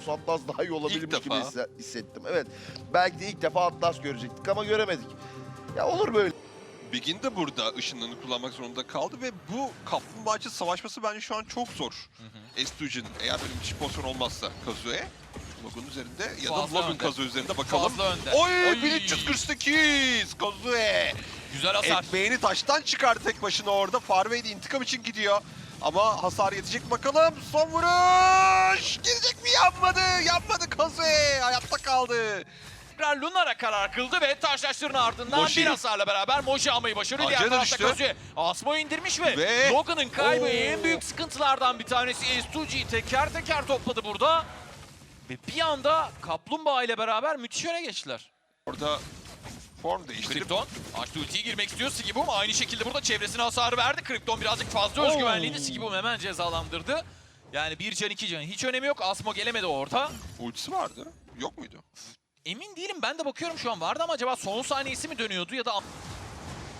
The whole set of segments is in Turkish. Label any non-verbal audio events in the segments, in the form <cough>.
biliyor musun? Atlas daha iyi olabilirmiş gibi defa. hisse- hissettim. Evet. Belki de ilk defa Atlas görecektik ama göremedik. Ya olur böyle. Begin de burada ışınlarını kullanmak zorunda kaldı ve bu kaplumbağacı savaşması bence şu an çok zor. Estujen eğer böyle bir pozisyon olmazsa Kazu'ya Logan üzerinde ya da Fazla Logan önde. Kazu üzerinde bakalım. Fazla önde. Oy, Oy. 1348 Kazu'ya. Güzel hasar. Ekmeğini taştan çıkardı tek başına orada. Farvey de intikam için gidiyor. Ama hasar yetecek bakalım. Son vuruş! Girecek mi? Yanmadı. Yanmadı Kazu'ya. Hayatta kaldı. Tekrar Lunar'a karar kıldı ve taşlaştırın ardından Moji. bir hasarla beraber Moji almayı başarıyor. Diğer Acele tarafta düştü. Kazuya indirmiş ve, Ve- Logan'ın kaybı Oo. en büyük sıkıntılardan bir tanesi. S2G'yi teker teker topladı burada. Ve bir anda Kaplumbağa ile beraber müthiş öne geçtiler. Orada form değiştirip Krypton açtı ultiyi girmek istiyor. Sigibum aynı şekilde burada çevresine hasar verdi. Krypton birazcık fazla özgüvenliydi. Sigibum hemen cezalandırdı. Yani bir can iki can hiç önemi yok. Asmo gelemedi orada. ultisi vardı. Yok muydu? Emin değilim ben de bakıyorum şu an vardı ama acaba son saniyesi mi dönüyordu ya da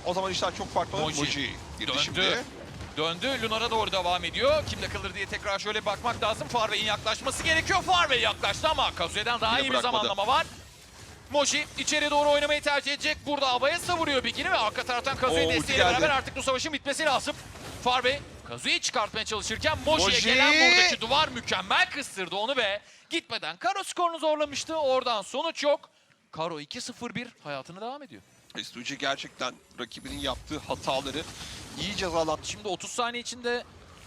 O zaman işler çok farklı. Moji. Moji. Girdi Döndü. şimdi. Döndü. Lunar'a doğru devam ediyor. Kimde kalır diye tekrar şöyle bakmak lazım. Farvey'in yaklaşması gerekiyor. Farvey yaklaştı ama Kazue'den daha Yine iyi bir bırakmadı. zamanlama var. Moji içeri doğru oynamayı tercih edecek. Burada havaya savuruyor Bigin'i ve arka taraftan ulti desteğiyle geldi. beraber artık bu savaşın bitmesi lazım. Farvey Kazue'yi çıkartmaya çalışırken Moji'ye Moji! gelen buradaki duvar mükemmel kıstırdı onu ve gitmeden Karo skorunu zorlamıştı. Oradan sonuç yok. Karo 2-0-1 hayatına devam ediyor. Estuji gerçekten rakibinin yaptığı hataları iyi cezalandırdı. Şimdi 30 saniye içinde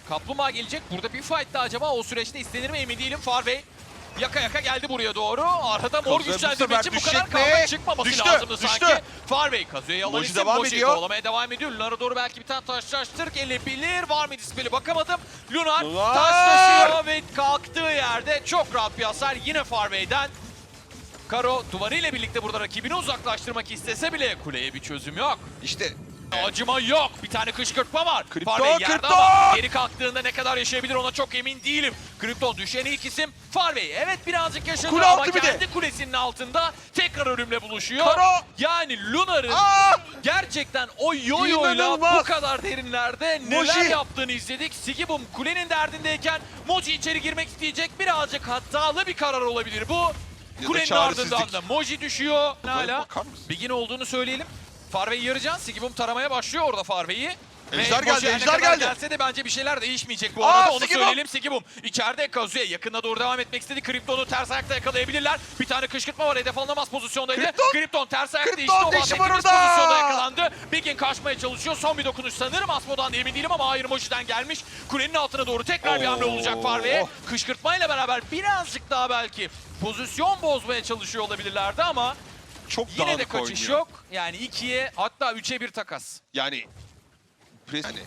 Kaplumbağa gelecek. Burada bir fight da acaba o süreçte istenir mi emin değilim. Farvey yaka yaka geldi buraya doğru. Arada mor sefer için bu kadar kavga çıkmaması Düştü, lazımdı düştü. sanki. Farvey Kazuya alan isim. devam Moji ediyor. kovalamaya devam ediyor. Lunar'a doğru belki bir tane taşlaştır gelebilir. Var mı dispeli bakamadım. Lunar, Lunar! taşlaşıyor ve kalktığı yerde çok rahat bir hasar yine Farvey'den. Karo duvarıyla birlikte burada rakibini uzaklaştırmak istese bile kuleye bir çözüm yok. İşte Acıma yok. Bir tane kışkırtma var. Krypton, Farvey yerde ama geri kalktığında ne kadar yaşayabilir ona çok emin değilim. Krypton düşen ilk isim Farvey. Evet birazcık yaşadı Kule ama altı bir de. kendi kulesinin altında tekrar ölümle buluşuyor. Karo! Yani Lunar'ın Aa! gerçekten o yoyoyla İnanılmaz! bu kadar derinlerde neler Moji! yaptığını izledik. Sigibum kulenin derdindeyken Moji içeri girmek isteyecek. Birazcık hatalı bir karar olabilir bu. da Kulenin çaresizlik. ardından da Moji düşüyor. Hala bakar mısın? Olduğunu söyleyelim. Farvey yarıcan. Sigibum taramaya başlıyor orada Farvey'i. Ve Ejder geldi, her ne ejder geldi. Gelse de bence bir şeyler değişmeyecek bu Aa, arada. Onu Sigibum! söyleyelim Sigibum. İçeride Kazuya yakında doğru devam etmek istedi. Krypton'u ters ayakta yakalayabilirler. Bir tane kışkırtma var. Hedef alınamaz pozisyondaydı. Krypton! Krypton ters ayakta Krypton, işte o bahsettiğimiz pozisyonda yakalandı. Begin kaçmaya çalışıyor. Son bir dokunuş sanırım. Asmo'dan da emin değilim ama hayır Moji'den gelmiş. Kulenin altına doğru tekrar bir hamle olacak. Farvey'e. Kışkırtmayla beraber birazcık daha belki pozisyon bozmaya çalışıyor olabilirlerdi ama çok Yine de dağınık kaçış oynuyor. yok. Yani ikiye hatta üçe bir takas. Yani pres yani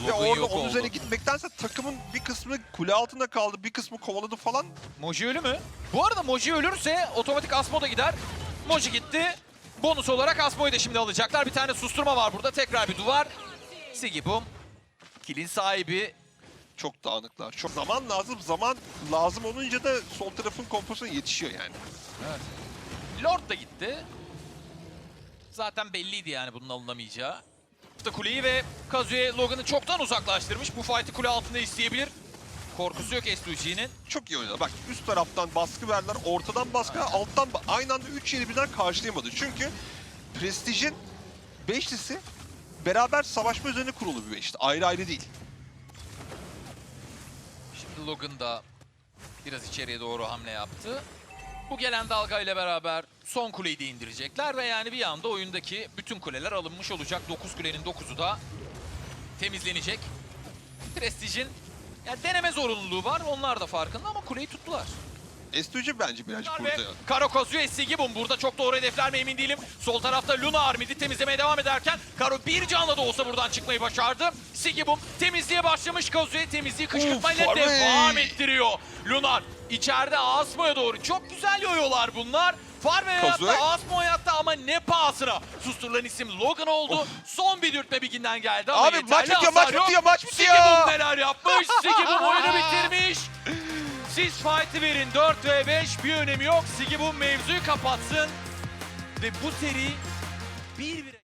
ve Logan orada yok onun oldu. üzerine gitmektense takımın bir kısmı kule altında kaldı, bir kısmı kovaladı falan. Moji ölü mü? Bu arada Moji ölürse otomatik Asmo da gider. Moji gitti. Bonus olarak Asmo'yu da şimdi alacaklar. Bir tane susturma var burada. Tekrar bir duvar. Sigibum. Kilin sahibi. Çok dağınıklar. Çok zaman lazım. Zaman lazım olunca da sol tarafın kompozisyonu yetişiyor yani. Lord da gitti. Zaten belliydi yani bunun alınamayacağı. Da kuleyi ve Kazuya Logan'ı çoktan uzaklaştırmış. Bu fight'ı kule altında isteyebilir. Korkusu yok S2G'nin. Çok iyi oynadı. Bak üst taraftan baskı verdiler, ortadan baskı, alttan ba- aynı anda 3 yeri birden karşılayamadı. Çünkü Prestige'in beşlisi beraber savaşma üzerine kurulu bir beşli. Ayrı ayrı değil. Şimdi Logan da biraz içeriye doğru hamle yaptı. Bu gelen dalga ile beraber son kuleyi de indirecekler ve yani bir anda oyundaki bütün kuleler alınmış olacak. 9 kulenin 9'u da temizlenecek. Prestige'in yani deneme zorunluluğu var. Onlar da farkında ama kuleyi tuttular. S2G bence birazcık burada. Karo Kazuya Sigibum burada çok doğru hedefler mi emin değilim. Sol tarafta Luna Armid'i temizlemeye devam ederken Karo bir canla da olsa buradan çıkmayı başardı. Sigibum temizliğe başlamış Kazuya temizliği kışkırtmayla devam ettiriyor. Lunar içeride Asmo'ya doğru çok güzel yoyolar bunlar. Farve Kazuya? hayatta, Asmo hayatta ama ne pahasına. Susturulan isim Logan oldu. Son bir dürtme Bigin'den geldi ama Abi maç bitiyor, maç yok. bitiyor, maç bitiyor. Sigibum neler yapmış? <laughs> Sigibum oyunu bitirmiş. Siz fight'ı verin 4 ve 5 bir önemi yok. Sigibum mevzuyu kapatsın. Ve bu seri 1-1'e